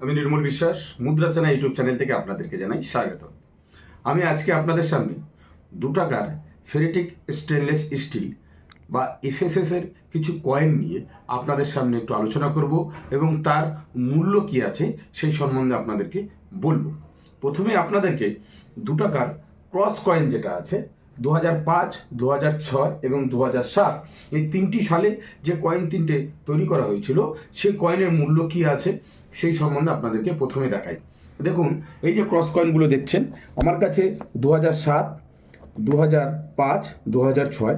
আমি নির্মল বিশ্বাস, মুদ্রা চেনা ইউটিউব চ্যানেল থেকে আপনাদেরকে জানাই স্বাগত আমি আজকে আপনাদের সামনে দু টাকার ফেরিটিক স্টেনলেস স্টিল বা এফএসএস এর কিছু কয়েন নিয়ে আপনাদের সামনে একটু আলোচনা করব এবং তার মূল্য কি আছে সেই সম্বন্ধে আপনাদেরকে বলব। প্রথমে আপনাদেরকে দু টাকার ক্রস কয়েন যেটা আছে দু পাঁচ দু ছয় এবং দু সাত এই তিনটি সালে যে কয়েন তিনটে তৈরি করা হয়েছিল, সেই কয়েনের মূল্য কি আছে সেই সম্বন্ধে আপনাদেরকে প্রথমে দেখাই। দেখুন, এই যে ক্রস কয়েনগুলো দেখছেন, আমার কাছে দু সাত দু পাঁচ দু ছয়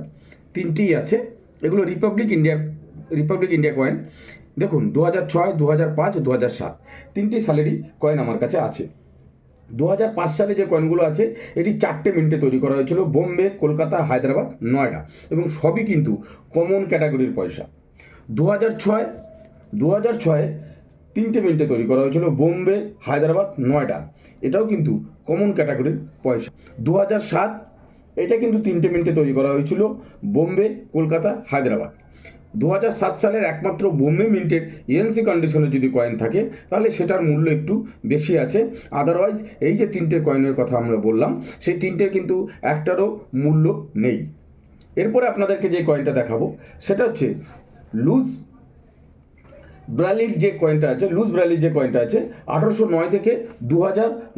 তিনটিই আছে। এগুলো রিপাবলিক ইন্ডিয়ার রিপাবলিক ইন্ডিয়া কয়েন দেখুন দু হাজার ছয় দু হাজার পাঁচ দু হাজার সাত, তিনটি সালেরই কয়েন আমার কাছে আছে। দু হাজার পাঁচ সালে যে কয়েনগুলো আছে, এটি চারটে মিনিটে তৈরি করা হয়েছিল, বোম্বে, কলকাতা, হায়দ্রাবাদ, নয়ডা। এবং সবই কিন্তু কমন ক্যাটাগরির পয়সা। দু হাজার ছয়, দু হাজার ছয়ে তিনটে মিনিটে তৈরি করা হয়েছিল, বোম্বে, হায়দ্রাবাদ, নয়ডা। এটাও কিন্তু কমন ক্যাটাগরির পয়সা। দু হাজার সাত, এটা কিন্তু তিনটে মিনিটে তৈরি করা হয়েছিল, বোম্বে, কলকাতা, হায়দ্রাবাদ। দু হাজার সাত সালের একমাত্র বোম্বে মিন্টের ইএনসি কন্ডিশনে যদি কয়েন থাকে, তাহলে সেটার মূল্য একটু বেশি আছে। আদারওয়াইজ এই যে তিনটে কয়েনের কথা আমরা বললাম, সেই তিনটের কিন্তু একটারও মূল্য নেই। এরপরে আপনাদেরকে যে কয়েনটা দেখাবো, সেটা হচ্ছে লুজ ব্রালির যে কয়েনটা আছে, লুজ ব্রালির যে কয়েনটা আছে, আঠারোশো নয় থেকে দু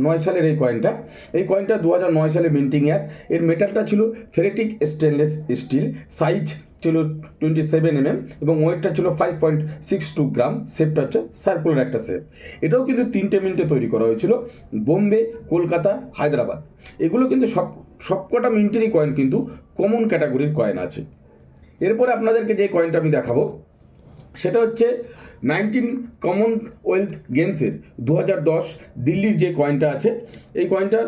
নয় সালের এই কয়েনটা এই কয়েনটা দু নয় সালে মিন্টিং অ্যাপ এর মেটালটা ছিল ফেরেটিক স্টেনলেস স্টিল সাইজ ছিল টোয়েন্টি সেভেন এমএম এবং ওয়েটটা ছিল five point six two gram শেপটা হচ্ছে সার্কুলার একটা শেপ এটাও কিন্তু তিনটে মিনিটে তৈরি করা হয়েছিল। বোম্বে, কলকাতা, হায়দ্রাবাদ। এগুলো কিন্তু সব, সবকটা মিনিটেরই কয়েন কিন্তু কমন ক্যাটাগরির কয়েন আছে। এরপরে আপনাদেরকে যে কয়েনটা আমি দেখাবো, সেটা হচ্ছে নাইনটিন কমনওয়েলথ গেমসের দু হাজার দশ দিল্লির যে কয়েনটা আছে, এই কয়েনটা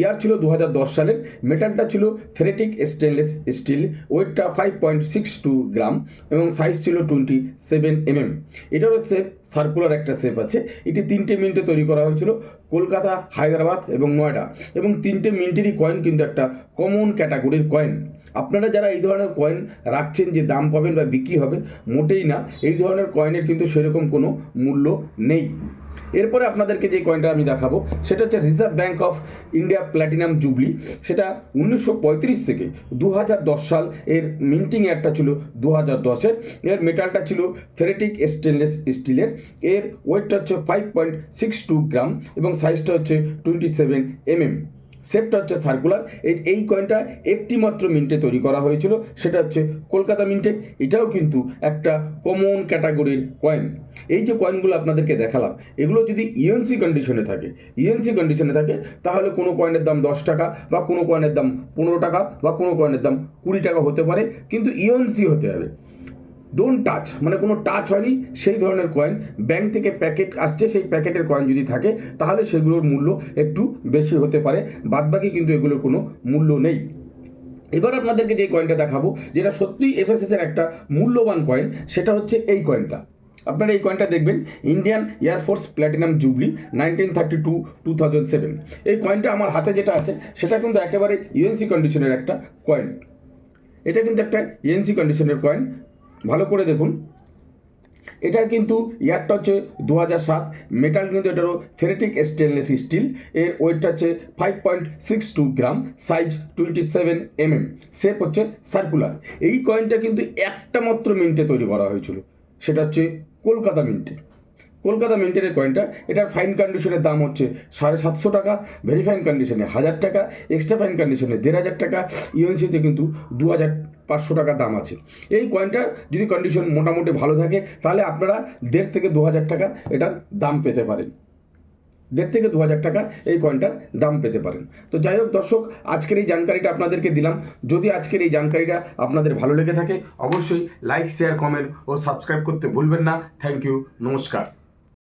ইয়ার ছিল দু হাজার দশ সালের। মেটালটা ছিল ফেরেটিক স্টেনলেস স্টিল, ওয়েটটা five point six two gram এবং সাইজ ছিল টোয়েন্টি সেভেন এমএম এটারও শেপ সার্কুলার একটা শেপ আছে। এটি তিনটে মিনিটে তৈরি করা হয়েছিল, কলকাতা, হায়দ্রাবাদ এবং নয়ডা। এবং তিনটে মিনিটেরই কয়েন কিন্তু একটা কমন ক্যাটাগরির কয়েন আপনারা যারা এই ধরনের কয়েন রাখছেন যে দাম পাবেন বা বিক্রি হবে, মোটেই না। এই ধরনের কয়েনের কিন্তু সেরকম কোনো মূল্য নেই। এরপরে আপনাদেরকে যে কয়েনটা আমি দেখাবো, সেটা হচ্ছে Reserve Bank of India platinum jubilee সেটা উনিশশো পঁয়ত্রিশ থেকে দু হাজার দশ সাল এর মিন্টিং একটা ছিল দু হাজার দশের। এর মেটালটা ছিল ফেরেটিক স্টেনলেস স্টিলের এর ওয়েটটা হচ্ছে five point six two gram এবং সাইজটা হচ্ছে টোয়েন্টি সেভেন এমএম শেপটা হচ্ছে সার্কুলার এই কয়েনটা একটি মাত্র মিন্টে তৈরি করা হয়েছিল, সেটা হচ্ছে কলকাতা মিন্টের এটাও কিন্তু একটা কমন ক্যাটাগরির কয়েন এই যে কয়েনগুলো আপনাদেরকে দেখালাম, এগুলো যদি ইএনসি কন্ডিশনে থাকে ইএনসি কন্ডিশনে থাকে, তাহলে কোনো কয়েনের দাম দশ টাকা বা কোনো কয়েনের দাম পনেরো টাকা বা কোনো কয়েনের দাম কুড়ি টাকা হতে পারে, কিন্তু ইএনসি হতে হবে। ডোন্ট টাচ মানে কোনো টাচ হয়নি, সেই ধরনের কয়েন ব্যাংক থেকে প্যাকেট আসছে, সেই প্যাকেটের কয়েন যদি থাকে, তাহলে সেগুলোর মূল্য একটু বেশি হতে পারে, বাদবাকি কিন্তু এগুলোর কোনো মূল্য নেই। এবার আপনাদেরকে যে কয়েনটা দেখাবো, যেটা সত্যিই এফএসএসের একটা মূল্যবান কয়েন সেটা হচ্ছে এই কয়েনটা আপনারা এই কয়েনটা দেখবেন Indian air force platinum jubilee nineteen thirty two two thousand seven এই কয়েনটা আমার হাতে যেটা আছে, সেটা কিন্তু একেবারে ইউএনসি কন্ডিশনের একটা কয়েন এটা কিন্তু একটা ইএনসি কন্ডিশনের কয়েন ভালো করে দেখুন। এটার কিন্তু ইয়ারটা হচ্ছে দু হাজার সাত মেটাল কিন্তু এটারও ফেরেটিক স্টেনলেস স্টিল এর ওয়েটটা হচ্ছে five point six two gram size twenty seven MM shape হচ্ছে সার্কুলার এই কয়েনটা কিন্তু একটা মাত্র মিনিটে তৈরি করা হয়েছিল, সেটা হচ্ছে কলকাতা মিন্টে কলকাতা মিন্টের কয়েনটা এটার ফাইন কন্ডিশনের দাম হচ্ছে সাড়ে সাতশো টাকা ভেরি ফাইন কন্ডিশনে হাজার টাকা এক্সট্রা ফাইন কন্ডিশনে দেড় হাজার টাকা ইউএনসিতে কিন্তু দু হাজার পাঁচশো টাকা দাম আছে। এই কয়েনটার যদি কন্ডিশন মোটামুটি ভালো থাকে, তাহলে আপনারা দেড় থেকে দু হাজার টাকা এটার দাম পেতে পারেন। দেড় থেকে দু হাজার টাকা এই কয়েনটার দাম পেতে পারেন। তো যাই হোক দর্শক, আজকের এই জানকারিটা আপনাদেরকে দিলাম। যদি আজকের এই জানকারিটা আপনাদের ভালো লেগে থাকে, অবশ্যই লাইক শেয়ার কমেন্ট ও সাবস্ক্রাইব করতে ভুলবেন না। থ্যাংক ইউ নমস্কার।